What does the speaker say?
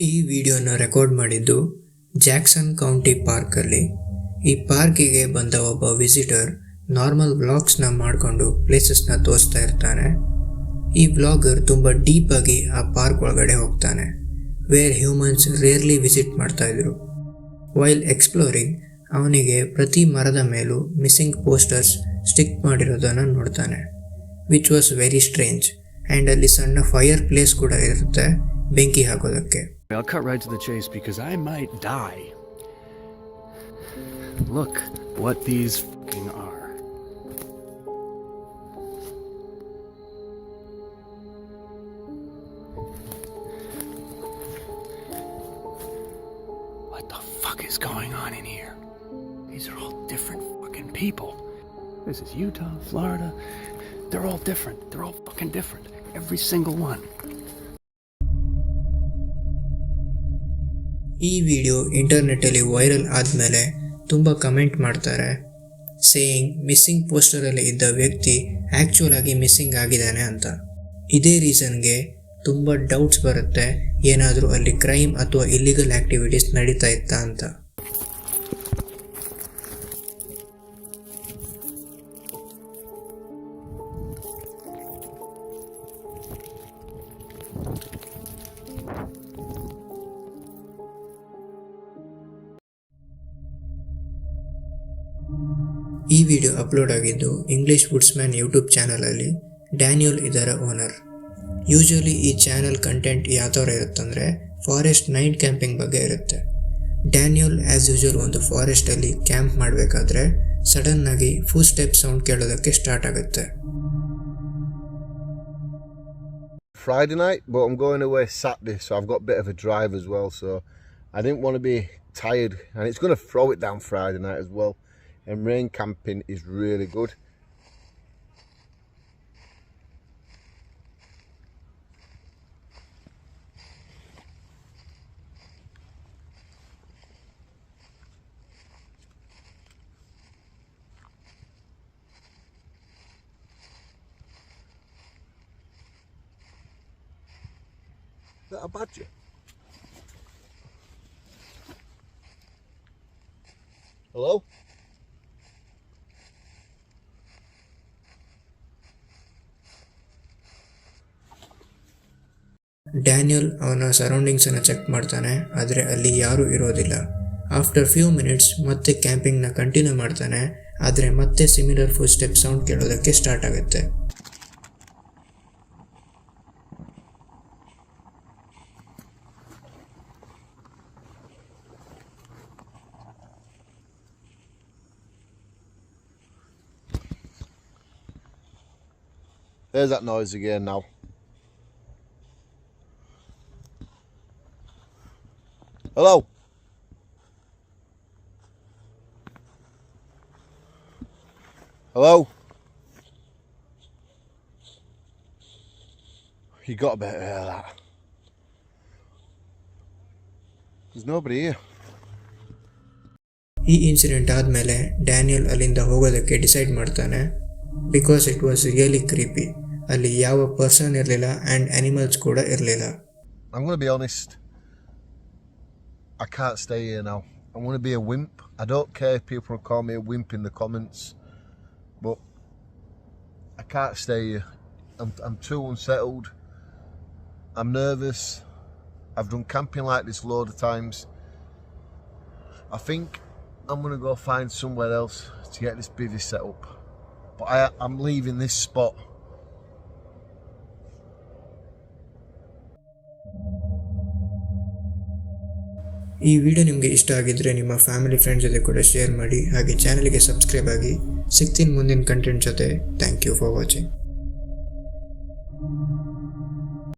ಈ ವಿಡಿಯೋನ ರೆಕಾರ್ಡ್ ಮಾಡಿದ್ದು ಜಾಕ್ಸನ್ ಕೌಂಟಿ ಪಾರ್ಕಲ್ಲಿ. ಈ ಪಾರ್ಕಿಗೆ ಬಂದ ಒಬ್ಬ ವಿಸಿಟರ್ ನಾರ್ಮಲ್ ವ್ಲಾಗ್ಸ್ನ ಮಾಡಿಕೊಂಡು ಪ್ಲೇಸಸ್ನ ತೋರಿಸ್ತಾ ಇರ್ತಾನೆ. ಈ ವ್ಲಾಗರ್ ತುಂಬ ಡೀಪಾಗಿ ಆ ಪಾರ್ಕ್ ಒಳಗಡೆ ಹೋಗ್ತಾನೆ. ವೇರ್ ಹ್ಯೂಮನ್ಸ್ ರೇರ್ಲಿ ವಿಸಿಟ್ ಮಾಡ್ತಾ ಇದ್ರು. ವೈಲ್ ಎಕ್ಸ್ಪ್ಲೋರಿಂಗ್ ಅವನಿಗೆ ಪ್ರತಿ ಮರದ ಮೇಲೂ ಮಿಸ್ಸಿಂಗ್ ಪೋಸ್ಟರ್ಸ್ ಸ್ಟಿಕ್ ಮಾಡಿರೋದನ್ನು ನೋಡ್ತಾನೆ which was very strange and ಅಲ್ಲಿ ಸಣ್ಣ ಫೈರ್ ಪ್ಲೇಸ್ ಕೂಡ ಇರುತ್ತೆ ಬೆಂಕಿ ಹಾಕೋದಕ್ಕೆ I'll cut right to the chase because I might die. Look what these fing are. What the fuck is going on in here? These are all different fucking people. This is Utah, Florida. They're all different. They're all fucking different. Every single one. ಈ video ಇಂಟರ್ನೆಟ್ಟಲ್ಲಿ viral ಆದಮೇಲೆ ತುಂಬ comment ಮಾಡ್ತಾರೆ saying missing ಪೋಸ್ಟರಲ್ಲಿ ಇದ್ದ ವ್ಯಕ್ತಿ actual ಆಗಿ missing ಆಗಿದ್ದಾನೆ ಅಂತ ಇದೇ ರೀಸನ್ಗೆ ತುಂಬ ಡೌಟ್ಸ್ ಬರುತ್ತೆ ಏನಾದರೂ ಅಲ್ಲಿ ಕ್ರೈಮ್ ಅಥವಾ ಇಲ್ಲಿಗಲ್ ಆ್ಯಕ್ಟಿವಿಟೀಸ್ ನಡೀತಾ ಇತ್ತಾ ಅಂತ ಈ ವಿಡಿಯೋ ಅಪ್ಲೋಡ್ ಆಗಿದ್ದು ಇಂಗ್ಲಿಷ್ ವುಡ್ಸ್ಮ್ಯಾನ್ ಯೂಟ್ಯೂಬ್ ಚಾನಲಲ್ಲಿ ಡ್ಯಾನಿಯಲ್ ಇದರ ಓನರ್ ಯೂಶಲಿ ಈ ಚಾನಲ್ ಕಂಟೆಂಟ್ ಯಾವ ಥರ ಇರುತ್ತಂದರೆ ಫಾರೆಸ್ಟ್ ನೈಟ್ ಕ್ಯಾಂಪಿಂಗ್ ಬಗ್ಗೆ ಇರುತ್ತೆ ಡ್ಯಾನಿಯಲ್ ಆ್ಯಸ್ ಯೂಶುವಲ್ ಒಂದು ಫಾರೆಸ್ಟಲ್ಲಿ ಕ್ಯಾಂಪ್ ಮಾಡಬೇಕಾದ್ರೆ ಸಡನ್ನಾಗಿ ಫುಲ್ ಸ್ಟೆಪ್ ಸೌಂಡ್ ಕೇಳೋದಕ್ಕೆ ಸ್ಟಾರ್ಟ್ ಆಗುತ್ತೆ Friday night, but I'm going away Saturday, so I've got a bit of a drive as well. So I didn't want to be tired, and it's going to throw it down Friday night as well. And rain camping is really good. A badger? Hello? Daniel ಅವನ ಸರೌಂಡಿಂಗ್ಸನ್ನು check ಮಾಡ್ತಾನೆ, ಆದರೆ ಅಲ್ಲಿ ಯಾರೂ ಇರೋದಿಲ್ಲ after few minutes ಮತ್ತೆ ಕ್ಯಾಂಪಿಂಗ್ನ continue ಮಾಡ್ತಾನೆ, ಆದರೆ ಮತ್ತೆ ಸಿಮಿಲರ್ ಫುಲ್ ಸ್ಟೆಪ್ ಸೌಂಡ್ ಕೇಳೋದಕ್ಕೆ ಸ್ಟಾರ್ಟ್ ಆಗುತ್ತೆ There's that noise again now. Hello? Hello? You got to better hear that. There's nobody here. ಈ ಇನ್ಸಿಡೆಂಟ್ ಆದಮೇಲೆ ಡ್ಯಾನಿಯಲ್ ಅಲ್ಲಿಂದ ಹೋಗೋದಕ್ಕೆ ಡಿಸೈಡ್ ಮಾಡ್ತಾನೆ because it was really creepy ಅಲ್ಲಿ ಯಾವ ಪರ್ಸನ್ ಇರಲಿಲ್ಲ ಆ್ಯಂಡ್ ಅನಿಮಲ್ಸ್ ಕೂಡ ಇರಲಿಲ್ಲ I'm going to be honest. I can't stay here now. I want to be a wimp. I don't care if people call me a wimp in the comments, but I can't stay here. I'm, I'm too unsettled. I'm nervous. I've done camping like this a load of times. I think I'm going to go find somewhere else to get this bivvy set up. But I, I'm leaving this spot. ಈ video ನಿಮಗೆ ಇಷ್ಟ ಆಗಿದ್ದರೆ ನಿಮ್ಮ family friends ಜೊತೆ ಕೂಡ share ಮಾಡಿ, ಹಾಗೆ ಚಾನಲ್ಗೆ ಸಬ್ಸ್ಕ್ರೈಬ್ ಆಗಿ, ಸಿಗ್ತೀನಿ ಮುಂದಿನ ಕಂಟೆಂಟ್ ಜೊತೆ. Thank you for watching